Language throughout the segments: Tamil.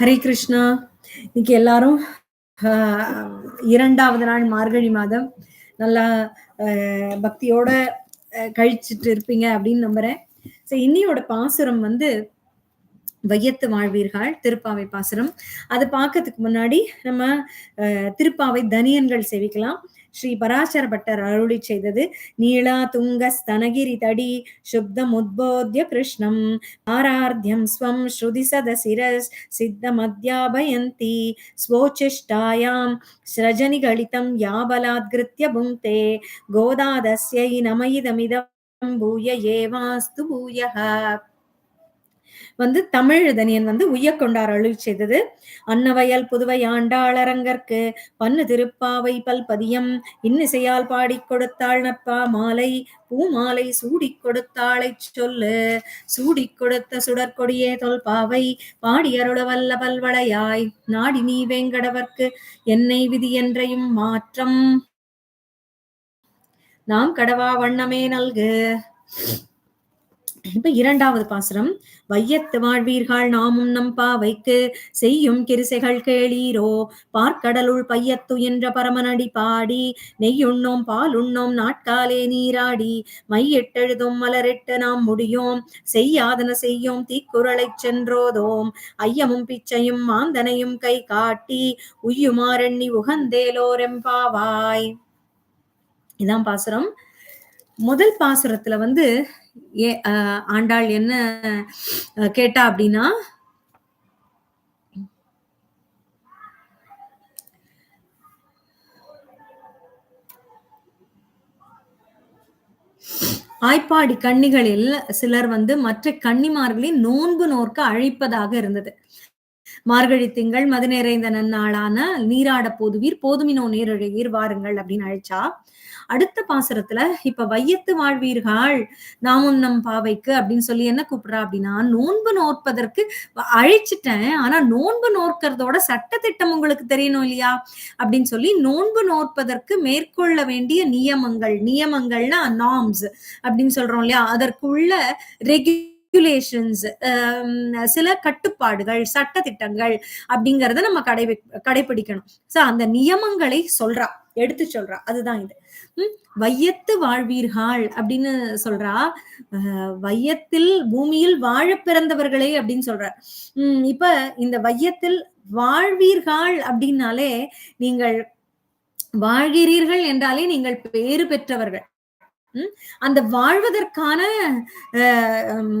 ஹரே கிருஷ்ணா. இன்னைக்கு எல்லாரும் ஆஹ், இரண்டாவது நாள் மார்கழி மாதம் நல்லா ஆஹ், பக்தியோட கழிச்சிட்டு இருப்பீங்க அப்படின்னு நம்புறேன். ஸோ இன்னியோட பாசுரம் வந்து வையத்து வாழ்வீர்கள் திருப்பாவை பாசுரம். அது பார்க்கறதுக்கு முன்னாடி நம்ம திருப்பாவை தனியன்கள் செவிக்கலாம். ஸ்ரீ பராசர பட்டர் அருளி செய்தது நீளா துங்க ஸ்தனகிரி தடி சுப்தம் உத்போத்ய கிருஷ்ணம் ஆரார்த்தியம் ஸ்வம் ஸ்ருதி சத சிரஸ் சித்த மத்யாபயந்தி ஸ்வோச்சிஷ்டாயாம் ஸ்ரஜனி கலிதம் யாபலாத்கிருத்ய புங்கே கோதாதஸ்யை நமயிதமிதம் பூய ஏவாஸ்து பூயக. வந்து தமிழ் தனியன் வந்து உய்யக்கொண்டார் அழு செய்தது. அன்னவயல் புதுவை ஆண்டாளரங்கற்கு பன்னு திருப்பாவை பல்பதியம் இன்னிசையால் பாடிக் கொடுத்தாள் நப்பா மாலை பூமாலை சூடிக் கொடுத்தாளைச் சொல்லு. சூடிக் கொடுத்த சுடற்கொடியே தொல்பாவை பாடி அருள வல்ல பல்வளையாய் நாடி நீ வேங்கடவர்க்கு என்னை விதி என்றையும் மாற்றம். நாம் கடவா வண்ணமே நல்கு. இப்ப இரண்டாவது பாசுரம். வையத்து வாழ்வீர்கள் நாமும் நம் பாவைக்கு செய்யும் கிரிசைகள் கேளீரோ. பார்க்கடலுள் பையத்து என்ற பரமனடி பாடி நெய்யுண்ணோம் பால் உண்ணோம் நாட்காலே நீராடி. மையிட்டெழுதும் மலரிட்டு நாம் முடியோம் செய்யாதன செய்யோம் தீக்குறளை சென்றோதோம். ஐயமும் பிச்சையும் மாந்தனையும் கை காட்டி உய்யுமாறெண்ணி உகந்தேலோரெம்பாவாய் இதான் பாசுரம். முதல் பாசுரத்துல வந்து ஏ ஆண்டாள் என்ன கேட்டா அப்படின்னா ஆய்ப்பாடி கன்னிகளில் சிலர் வந்து மற்ற கன்னிமார்களை நோன்பு நோர்க்க அழைப்பதாக இருந்தது. மார்கழி திங்கள் மது நிறைந்த நன்னாளான நீராட போதுவீர் போதுமினோ நீரழுகீர் வாருங்கள் அப்படின்னு அழைச்சா அடுத்த பாசுரத்துல இப்ப வையத்து வாழ்வீர்கள் நாமும் நம் பாவைக்கு அப்படின்னு சொல்லி என்ன கூப்பிடுறா அப்படின்னா நோன்பு நோற்பதற்கு அழைச்சிட்டேன். ஆனா நோன்பு நோக்கிறதோட சட்டத்திட்டம் உங்களுக்கு தெரியணும் இல்லையா? அப்படின்னு சொல்லி நோன்பு நோற்பதற்கு மேற்கொள்ள வேண்டிய நியமங்கள் நியமங்கள்னா நாம்ஸ் அப்படின்னு சொல்றோம் இல்லையா? அதற்குள்ள ரெகுலேஷன்ஸ் சில கட்டுப்பாடுகள் சட்ட திட்டங்கள் அப்படிங்கறத நம்ம கடை கடைபிடிக்கணும். சோ அந்த நியமங்களை சொல்றா. எடுத்து சொல்றா. அதுதான் இது. உம் வையத்து வாழ்வீர்கள் அப்படின்னு சொல்றா. வையத்தில் பூமியில் வாழ பிறந்தவர்களே அப்படின்னு சொல்றார் உம் இப்ப இந்த வையத்தில் வாழ்வீர்கள் அப்படின்னாலே நீங்கள் வாழ்கிறீர்கள் என்றாலே நீங்கள் பேறு பெற்றவர்கள். உம் அந்த வாழ்வதற்கான அஹ், உம்,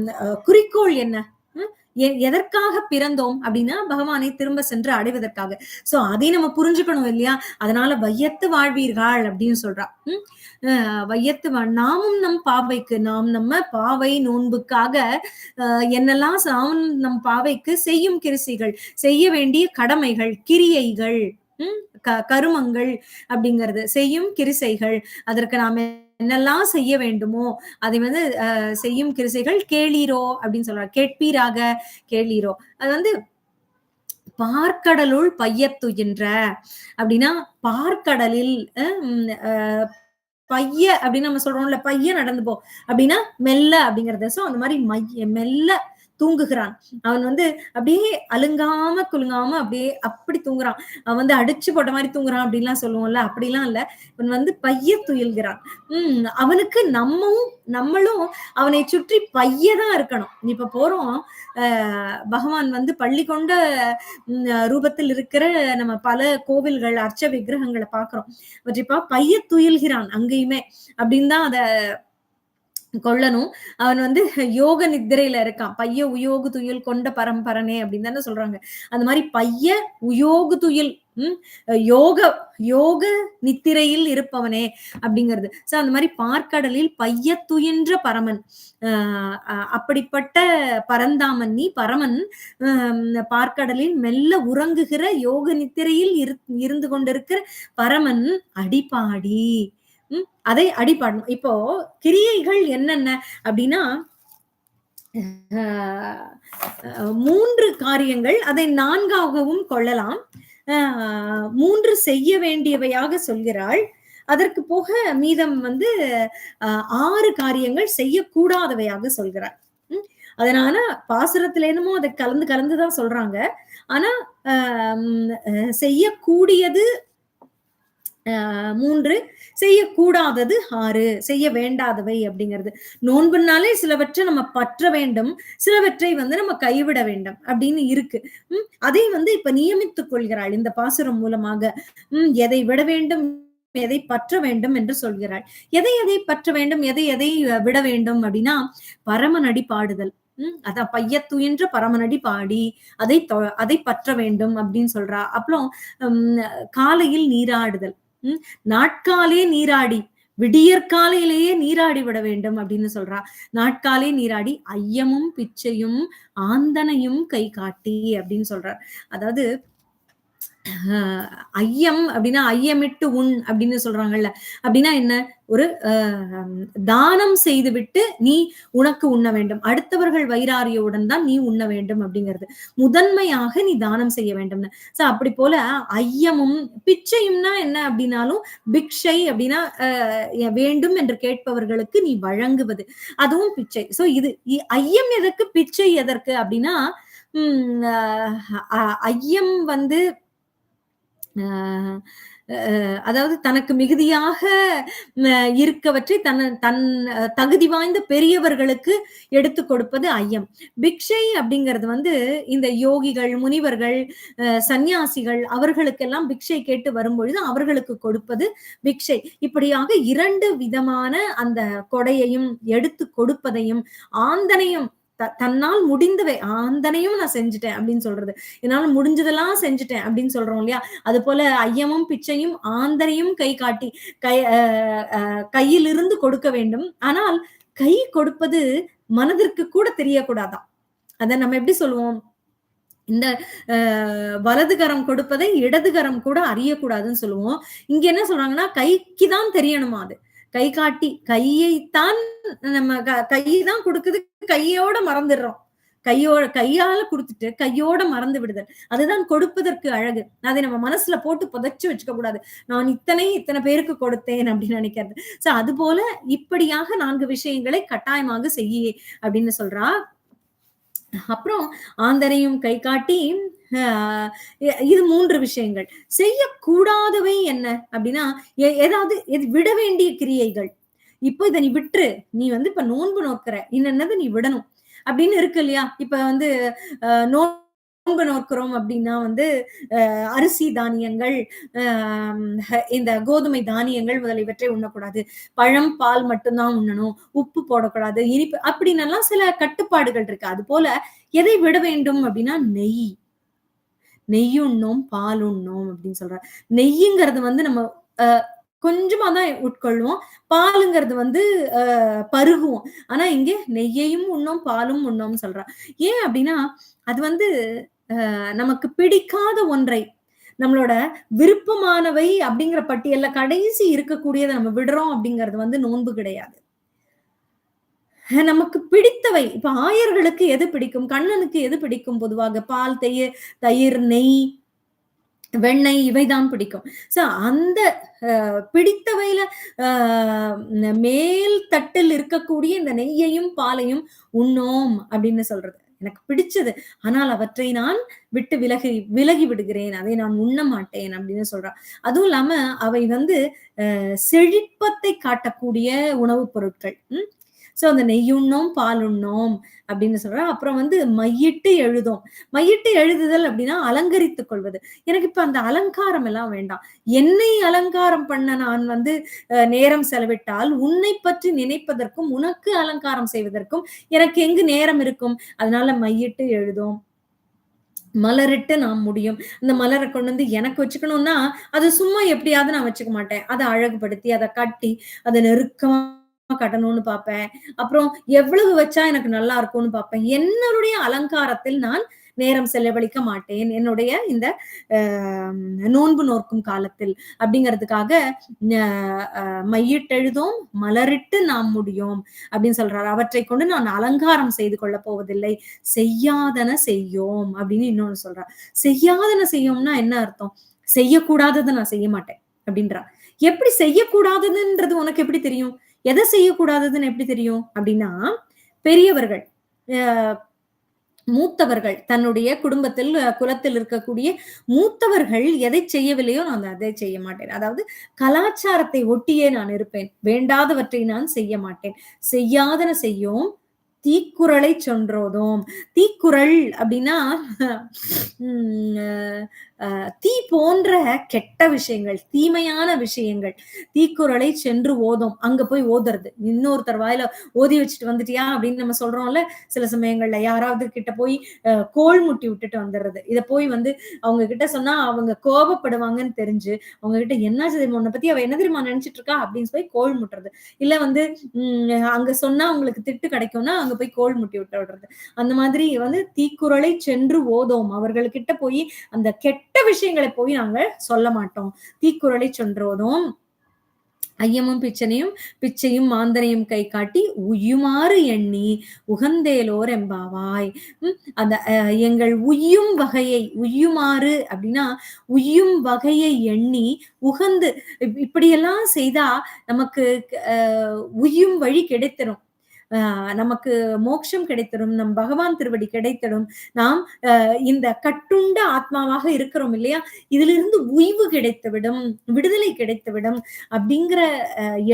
குறிக்கோள் என்ன? உம், எதற்காக பிறந்தோம் அப்படின்னா பகவானை திரும்ப சென்று அடைவதற்காக. சோ அதை நம்ம புரிஞ்சுக்கணும் இல்லையா? அதனால வையத்து வாழ்வீர்கள் அப்படின்னு சொல்றா. உம், வையத்து நாமும் நம் பாவைக்கு நாம் நம்ம பாவை நோன்புக்காக என்னெல்லாம் நாம் நம் பாவைக்கு செய்யும் கிருசிகள் செய்ய வேண்டிய கடமைகள் கிரியைகள் உம், க- கருமங்கள் அப்படிங்கிறது செய்யும் கிரிசைகள். அதற்கு நாம என்னெல்லாம் செய்ய வேண்டுமோ அதை வந்து செய்யும் கிரிசைகள் கேளீரோ அப்படின்னு சொல்றாங்க. கேட்பீராக கேளீரோ. அது வந்து பார்க்கடலுள் பையத்துகின்ற அப்படின்னா பார்க்கடலில் அஹ், பைய அப்படின்னு நம்ம சொல்றோம்ல பைய நடந்து போ அப்படின்னா மெல்ல அப்படிங்கறது. சோ அந்த மாதிரி மைய மெல்ல தூங்குகிறான். அவன் வந்து அப்படியே அழுங்காம குலுங்காம அப்படியே அப்படி தூங்குறான். அவன் வந்து அடிச்சு போட்ட மாதிரி தூங்குறான் அப்படின்லாம் சொல்லுவோம்ல அப்படிலாம் இல்ல. இவன் வந்து பைய துயில்கிறான். உம் அவனுக்கு நம்மவும் நம்மளும் அவனை சுற்றி பையதான் இருக்கணும். இப்ப போறோம் ஆஹ் பகவான் வந்து பள்ளி கொண்ட ரூபத்தில் இருக்கிற நம்ம பல கோவில்கள் அர்ச்ச விக்கிரகங்களை பாக்குறோம் அவற்றிப்பா பைய துயில்கிறான் அங்கேயுமே. அப்படின்னு தான் அத கொள்ளணும் அவன் வந்து யோக நித்திரையில இருக்கான். பைய உயோகு துயில் கொண்ட பரம்பரனே அப்படின்னு தானே சொல்றாங்க. அந்த மாதிரி பைய உயோகு துயில் உம் யோக யோக நித்திரையில் இருப்பவனே அப்படிங்கிறது. சோ அந்த மாதிரி பார்க்கடலில் பைய துயின்ற பரமன் ஆஹ் அப்படிப்பட்ட பரந்தாமன் நீ பரமன் பார்க்கடலில் மெல்ல உறங்குகிற யோக நித்திரையில் இரு- இருந்து கொண்டிருக்கிற பரமன் அடிப்பாடி உம் அதை அடிபாடணும் இப்போ கிரியைகள் என்னென்ன அப்படின்னா மூன்று காரியங்கள் அதை நான்காகவும் கொள்ளலாம். ஆஹ் மூன்று செய்ய வேண்டியவையாக சொல்கிறாள். அதற்கு போக மீதம் வந்து ஆஹ் ஆறு காரியங்கள் செய்யக்கூடாதவையாக சொல்கிறார் உம் அதனால பாசுரத்துல என்னமோ அதை கலந்து கலந்துதான் சொல்றாங்க. ஆனா செய்யக்கூடியது மூன்று செய்யக்கூடாதது ஆறு செய்ய வேண்டாதவை அப்படிங்கிறது. நோன்புனாலே சிலவற்றை நம்ம பற்ற வேண்டும் சிலவற்றை வந்து நம்ம கைவிட வேண்டும் அப்படின்னு இருக்கு. உம் அதை வந்து இப்ப நியமித்துக் கொள்கிறாள் இந்த பாசுரம் மூலமாக. உம் எதை விட வேண்டும் எதை பற்ற வேண்டும் என்று சொல்கிறாள். எதை எதை பற்ற வேண்டும் எதை எதை விட வேண்டும் அப்படின்னா பரமநடி பாடுதல். உம் அதான் பையத்துயின்ற பரமநடி பாடி அதை அதை பற்ற வேண்டும் அப்படின்னு சொல்றா. அப்புறம் காலையில் நீராடுதல். நாட்காலே நீராடி விடியற்காலையிலேயே நீராடி விட வேண்டும் அப்படின்னு சொல்றா. நாட்காலே நீராடி ஐயமும் பிச்சையும் ஆந்தனையும் கை காட்டி அப்படின்னு சொல்றார் அதாவது ஐயம் அப்படின்னா ஐயமிட்டு உண் அப்படின்னு சொல்றாங்கல்ல. அப்படின்னா என்ன? ஒரு தானம் செய்து விட்டு நீ உனக்கு உண்ண வேண்டும். அடுத்தவர்கள் வைராரியுடன் தான் நீ உண்ண வேண்டும் அப்படிங்கிறது. முதன்மையாக நீ தானம் செய்ய வேண்டும்னு. சோ அப்படி போல ஐயமும் பிச்சையும்னா என்ன அப்படின்னாலும் பிக்ஷை அப்படின்னா வேண்டும் என்று கேட்பவர்களுக்கு நீ வழங்குவது. அதுவும் பிச்சை. சோ இது ஐயம் எதற்கு பிச்சை எதற்கு அப்படின்னா உம் ஐயம் வந்து அதாவது தனக்கு மிகுதியாக இருக்கவற்றை தன் தன் தகுதி வாய்ந்த பெரியவர்களுக்கு எடுத்து கொடுப்பது ஐயம். பிக்ஷை அப்படிங்கிறது வந்து இந்த யோகிகள் முனிவர்கள் சந்நியாசிகள் அவர்களுக்கெல்லாம் பிக்ஷை கேட்டு வரும்பொழுது அவர்களுக்கு கொடுப்பது பிக்ஷை. இப்படியாக இரண்டு விதமான அந்த கொடையையும் எடுத்து கொடுப்பதையும் ஆந்தனையும் தன்னால் முடிந்தவை ஆந்தனையும் நான் செஞ்சுட்டேன் அப்படின்னு சொல்றது. என்னால முடிஞ்சதெல்லாம் செஞ்சுட்டேன் அப்படின்னு சொல்றோம் இல்லையா? அது போல ஐயமும் பிச்சையும் ஆந்தனையும் கை காட்டி கை கையிலிருந்து கொடுக்க வேண்டும். ஆனால் கை கொடுப்பது மனதிற்கு கூட தெரியக்கூடாதான் அதை நம்ம எப்படி சொல்லுவோம்? இந்த வலது கரம் கொடுப்பதை இடது கரம் கூட அறியக்கூடாதுன்னு சொல்லுவோம். இங்க என்ன சொல்றாங்கன்னா கைக்கு தான் தெரியணுமா அது? கை காட்டி கையைத்தான் நம்ம கையை தான் கொடுக்குது கையோட மறந்துடுறோம். கையோட கையால கொடுத்துட்டு கையோட மறந்து விடுதல். அதுதான் கொடுப்பதற்கு அழகு. அதை நம்ம மனசுல போட்டு புதைச்சு வச்சுக்க கூடாது. நான் இத்தனை இத்தனை பேருக்கு கொடுத்தேன் அப்படின்னு நினைக்கிறது. சோ அது போல இப்படியாக நான்கு விஷயங்களை கட்டாயமாக செய்ய அப்படின்னு சொல்றா. அப்புறம் ஆந்தரையும் கை காட்டி இது மூன்று விஷயங்கள். செய்யக்கூடாதவை என்ன? அப்படின்னா ஏதாவது விட வேண்டிய கிரியைகள். இப்போ இதை நீ விட்டுரு. நீ வந்து இப்ப நோன்பு நோக்கிற. இன்னது நீ விடணும். அப்படின்னு இருக்கு இல்லையா? இப்ப வந்து நோன்பு நோக்கிறோம் அப்படின்னா வந்து அரிசி தானியங்கள் இந்த கோதுமை தானியங்கள் முதலியவற்றை உண்ணக்கூடாது. பழம் பால் மட்டும்தான் உண்ணணும். உப்பு போடக்கூடாது. இனிப்பு அப்படின்னு சில கட்டுப்பாடுகள் இருக்கு. அது போல எதை விட வேண்டும் அப்படின்னா நெய். நெய் உண்ணோம் பால் உண்ணோம் அப்படின்னு சொல்ற நெய்யுங்கிறது வந்து நம்ம கொஞ்சமா தான் உட்கொள்வோம். பாலுங்கிறது வந்து பருகுவோம். ஆனா இங்கே நெய்யையும் உண்ணோம் பாலும் உண்ணோம் சொல்றான் ஏன் அப்படின்னா அது வந்து நமக்கு பிடிக்காத ஒன்றை நம்மளோட விருப்பமானவை அப்படிங்கிற பட்டியல்ல கடைசி இருக்கக்கூடியதை நம்ம விடுறோம் அப்படிங்கிறது வந்து நோன்பு கிடையாது. நமக்கு பிடித்தவை இப்ப ஆயர்களுக்கு எது பிடிக்கும்? கண்ணனுக்கு எது பிடிக்கும் பொதுவாக? பால் தயிர் தயிர் நெய் வெண்ணெய் இவைதான் பிடிக்கும். ஸோ அந்த பிடித்தவையில மேல் தட்டில் இருக்கக்கூடிய இந்த நெய்யையும் பாலையும் உண்ணோம் அப்படின்னு சொல்றது. எனக்கு பிடிச்சது. ஆனால் அவற்றை நான் விட்டு விலகி விலகி விடுகிறேன். அதை நான் உண்ண மாட்டேன் அப்படின்னு சொல்றான் அதுவும் இல்லாம அவை வந்து செழிப்பத்தை காட்டக்கூடிய உணவுப் பொருட்கள். ஸோ சோ அந்த நெய்யுண்ணோம் பால் உண்ணோம் அப்படின்னு சொல்றேன் அப்புறம் வந்து மையிட்டு எழுதும். மையிட்டு எழுதுதல் அப்படின்னா அலங்கரித்துக் கொள்வது. எனக்கு இப்ப அந்த அலங்காரம் எல்லாம் வேண்டாம். என்னை அலங்காரம் பண்ண நான் வந்து நேரம் செலவிட்டால் உன்னை பற்றி நினைப்பதற்கும் உனக்கு அலங்காரம் செய்வதற்கும் எனக்கு எங்கு நேரம் இருக்கும்? அதனால மையிட்டு எழுதும். மலரிட்டு நான் முடியும். இந்த மலரை கொண்டு வந்து எனக்கு வச்சுக்கணும்னா அது சும்மா எப்படியாவது நான் வச்சுக்க மாட்டேன். அதை அழகுபடுத்தி அதை கட்டி அதை நெருக்கமா கட்டணும்னு பார்ப்பேன். அப்புறம் எவ்வளவு வச்சா எனக்கு நல்லா இருக்கும்னு பார்ப்பேன். என்னுடைய அலங்காரத்தில் நான் நேரம் செலவழிக்க மாட்டேன். என்னுடைய இந்த நோன்பு நோக்கும் காலத்தில் அப்படிங்கிறதுக்காக மையிட்டெழுதும் மலரிட்டு நாம் முடியும் அப்படின்னு சொல்றாரு. அவற்றை கொண்டு நான் அலங்காரம் செய்து கொள்ள போவதில்லை. செய்யாதன செய்யோம் அப்படின்னு இன்னொன்னு சொல்றார் செய்யாதன செய்யோம்னா என்ன அர்த்தம்? செய்யக்கூடாததை நான் செய்ய மாட்டேன் அப்படின்றா. எப்படி செய்யக்கூடாதுன்றது உனக்கு எப்படி தெரியும்? எதை செய்யக்கூடாததுன்னு எப்படி தெரியும்? அப்படின்னா பெரியவர்கள் மூத்தவர்கள் தன்னுடைய குடும்பத்தில் குலத்தில் இருக்கக்கூடிய மூத்தவர்கள் எதை செய்யவில்லையோ நான் அதை செய்ய மாட்டேன். அதாவது கலாச்சாரத்தை ஒட்டியே நான் இருப்பேன். வேண்டாதவற்றை நான் செய்ய மாட்டேன். செய்யாதன செய்யும் தீக்குறளை சொன்றோதும். தீக்குறள் அப்படின்னா தீ போன்ற கெட்ட விஷயங்கள் தீமையான விஷயங்கள். தீக்குறளை சென்று ஓதும். அங்க போய் ஓதுறது. இன்னொருத்தர் வாயில ஓதி வச்சுட்டு வந்துட்டியா அப்படின்னு நம்ம சொல்றோம்ல சில சமயங்கள்ல. யாராவது கிட்ட போய் கோல் முட்டி விட்டுட்டு வந்துடுறது. இதை போய் வந்து அவங்க கிட்ட சொன்னா அவங்க கோபப்படுவாங்கன்னு தெரிஞ்சு அவங்க கிட்ட என்ன உன்னை பத்தி அவ என்ன தெரியுமா நினைச்சிட்டு இருக்கா? அப்படின்னு சொல்லி கோல் முட்டுறது. இல்ல வந்து உம் அங்க சொன்னா அவங்களுக்கு திட்டு கிடைக்கும்னா அங்க போய் கோல் முட்டி விட்டு விடுறது. அந்த மாதிரி வந்து தீக்குறளை சென்று ஓதோம். அவர்கள்கிட்ட போய் அந்த கெட்ட விஷயங்களை போய் நாங்க சொல்ல மாட்டோம். தீக்குறளை சொன்றோதும் ஐயமும் பிச்சனையும் பிச்சையும் மாந்தனையும் கை காட்டி உயுமாறு எண்ணி உகந்தேலோர் எம்பாவாய் அந்த எங்கள் உய்யும் வகையை உய்யுமாறு அப்படின்னா உய்யும் வகையை எண்ணி உகந்து இப்படியெல்லாம் செய்தா நமக்கு உய்யும் வழி கிடைத்திரும். நமக்கு மோட்சம் கிடைத்திடும் நம் பகவான் திருவடி கிடைத்திடும் நாம் இந்த கட்டுண்ட ஆத்மாவாக இருக்கிறோம் இல்லையா? இதிலிருந்து உய்வு கிடைத்துவிடும் விடுதலை கிடைத்துவிடும் அப்படிங்கிற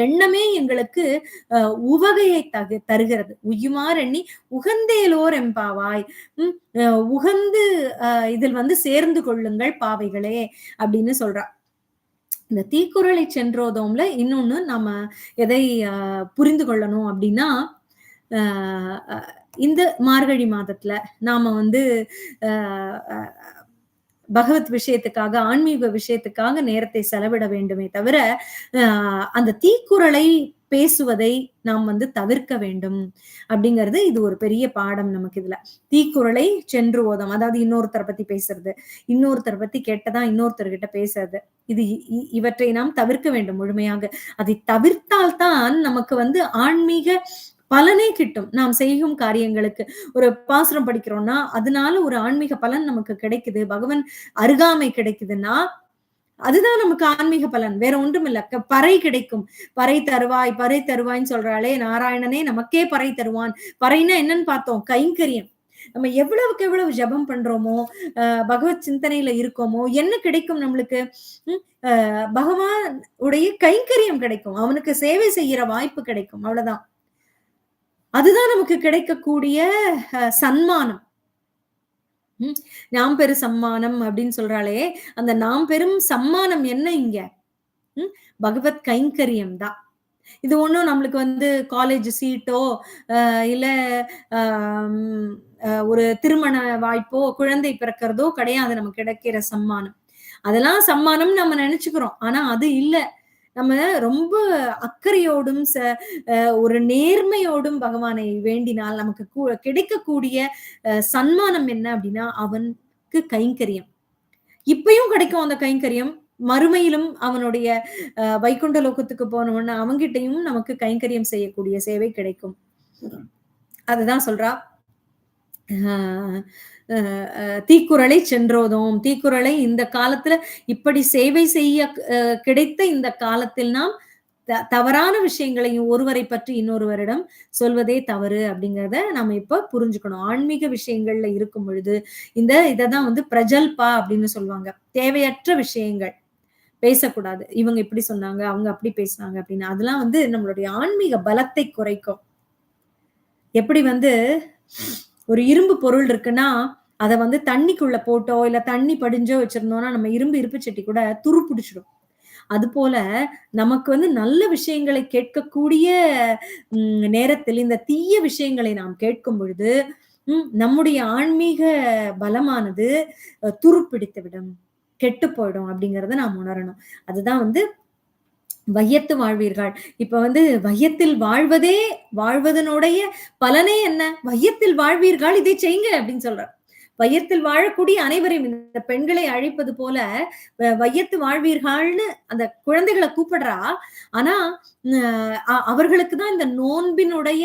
எண்ணமே எங்களுக்கு உவகையை தகு தருகிறது. உய்யுமார் எண்ணி உகந்தேலோர் எம்பாவாய் உகந்து இதில் வந்து சேர்ந்து கொள்ளுங்கள் பாவைகளே அப்படின்னு சொல்றா. இந்த தீக்குறளை சென்றோதோம்ல இன்னொன்னு நம்ம எதை புரிந்து கொள்ளணும் அப்படின்னா இந்த மார்கழி மாதத்துல நாம வந்து பகவத் விஷயத்துக்காக ஆன்மீக விஷயத்துக்காக நேரத்தை செலவிட வேண்டுமே தவிர அந்த தீக்குறளை பேசுவதை நாம் வந்து தவிர்க்க வேண்டும் அப்படிங்கிறது இது ஒரு பெரிய பாடம் நமக்கு இதுல. தீக்குறளை சென்று ஓதம். அதாவது இன்னொருத்தரை பத்தி பேசுறது. இன்னொருத்தரை பத்தி கேட்டதா இன்னொருத்தர்கிட்ட பேசுறது. இது இவற்றை நாம் தவிர்க்க வேண்டும் முழுமையாக. அதை தவிர்த்தால்தான் நமக்கு வந்து ஆன்மீக பலனே கிட்டும். நாம் செய்யும் காரியங்களுக்கு ஒரு பாசுரம் படிக்கிறோம்னா அதனால ஒரு ஆன்மீக பலன் நமக்கு கிடைக்குது. பகவன் அருகாமை கிடைக்குதுன்னா அதுதான் நமக்கு ஆன்மீக பலன். வேற ஒன்றும் இல்ல பறை கிடைக்கும். பறை தருவாய் பறை தருவாய்ன்னு சொல்றாளே நாராயணனே நமக்கே பறை தருவான். பறைனா என்னன்னு பார்த்தோம்? கைங்கரியம். நம்ம எவ்வளவுக்கு எவ்வளவு ஜபம் பண்றோமோ பகவத் சிந்தனையில இருக்கோமோ என்ன கிடைக்கும் நம்மளுக்கு? பகவான் உடைய கைங்கரியம் கிடைக்கும். அவனுக்கு சேவை செய்யற வாய்ப்பு கிடைக்கும். அவ்வளவுதான். அதுதான் நமக்கு கிடைக்கக்கூடிய சன்மானம். நாம் பெரு சம்மானம் அப்படின்னு சொல்றாளே அந்த நாம் பெரும் சம்மானம் என்ன இங்க? பகவத் கைங்கரியம் தான். இது ஒண்ணும் நம்மளுக்கு வந்து காலேஜ் சீட்டோ இல்ல ஒரு திருமண வாய்ப்போ குழந்தை பிறக்கிறதோ கிடையாது நமக்கு கிடைக்கிற சம்மானம் அதெல்லாம் சம்மானம் நம்ம நினைச்சுக்கிறோம். ஆனா அது இல்லை. நம்ம ரொம்ப அக்கறையோடும் ஒரு நேர்மையோடும் பகவானை வேண்டினால் நமக்கு கிடைக்கக்கூடிய சன்மானம் என்ன அப்படின்னா அவனுக்கு கைங்கரியம். இப்பயும் கிடைக்கும் அந்த கைங்கரியம். மறுமையிலும் அவனுடைய வைகுண்ட லோகத்துக்கு போனவன அவங்கிட்டையும் நமக்கு கைங்கரியம் செய்யக்கூடிய சேவை கிடைக்கும். அதுதான் சொல்றா. தீக்குறளை சென்றோதோம். தீக்குறளை இந்த காலத்துல இப்படி சேவை செய்ய கிடைத்த இந்த காலத்தில் நாம் தவறான விஷயங்களையும் ஒருவரை பற்றி இன்னொருவரிடம் சொல்வதே தவறு அப்படிங்கிறத நம்ம இப்ப புரிஞ்சுக்கணும். ஆன்மீக விஷயங்கள்ல இருக்கும் பொழுது இந்த இததான் வந்து பிரஜல்பா அப்படின்னு சொல்லுவாங்க. தேவையற்ற விஷயங்கள். பேசக்கூடாது. இவங்க இப்படி சொன்னாங்க அவங்க அப்படி பேசினாங்க அப்படின்னு. அதெல்லாம் வந்து நம்மளுடைய ஆன்மீக பலத்தை குறைக்கும். எப்படி வந்து ஒரு இரும்பு பொருள் இருக்குன்னா அதை வந்து தண்ணிக்குள்ள போட்டோ இல்ல தண்ணி படிஞ்சோ வச்சிருந்தோம்னா நம்ம இரும்பு இருப்பு சட்டி கூட துரு பிடிச்சிடும். அது போல நமக்கு வந்து நல்ல விஷயங்களை கேட்கக்கூடிய நேரத்தில் இந்த தீய விஷயங்களை நாம் கேட்கும் பொழுது நம்முடைய ஆன்மீக பலமானது துருப்பிடித்து விடும் கெட்டு போயிடும் அப்படிங்கறத நாம் உணரணும். அதுதான் வந்து வையத்து வாழ்வீர்கள். இப்ப வந்து வையத்தில் வாழ்வதே வாழ்வதனுடைய பலனே என்ன? வையத்தில் வாழ்வீர்கள் இதை செய்யுங்க அப்படின்னு சொல்ற வையத்தில் வாழக்கூடிய அனைவரையும் இந்த பெண்களை அழைப்பது போல வையத்து வாழ்வீர்கள்னு அந்த குழந்தைகளை கூப்பிடுறா. ஆனா அவர்களுக்கு தான் இந்த நோன்பினுடைய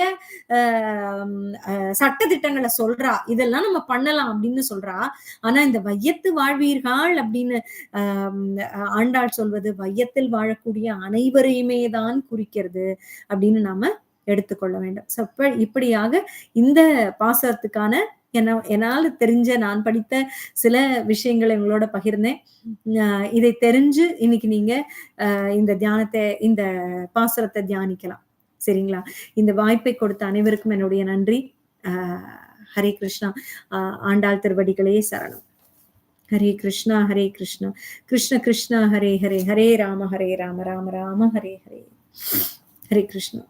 சட்ட திட்டங்களை சொல்றா. இதெல்லாம் நம்ம பண்ணலாம் அப்படின்னு சொல்றா. ஆனா இந்த வையத்து வாழ்வீர்கள் அப்படின்னு ஆண்டாள் சொல்வது வையத்தில் வாழக்கூடிய அனைவரையுமே தான் குறிக்கிறது அப்படின்னு நாம எடுத்துக்கொள்ள வேண்டும். இப்படியாக இந்த பாசத்துக்கான என்ன என்னால் தெரிஞ்ச நான் படித்த சில விஷயங்களை உங்களோட பகிர்ந்தேன். இதை தெரிஞ்சு இன்னைக்கு நீங்க இந்த தியானத்தை இந்த பாசுரத்தை தியானிக்கலாம். சரிங்களா? இந்த வாய்ப்பை கொடுத்த அனைவருக்கும் என்னுடைய நன்றி. ஆஹ் ஹரே கிருஷ்ணா. ஆண்டாள் திருவடிகளே சரணம். ஹரே கிருஷ்ணா ஹரே கிருஷ்ணா. கிருஷ்ண கிருஷ்ணா ஹரே ஹரே. ஹரே ராம ஹரே ராம. ராம ராம ஹரே ஹரே. ஹரே கிருஷ்ணா.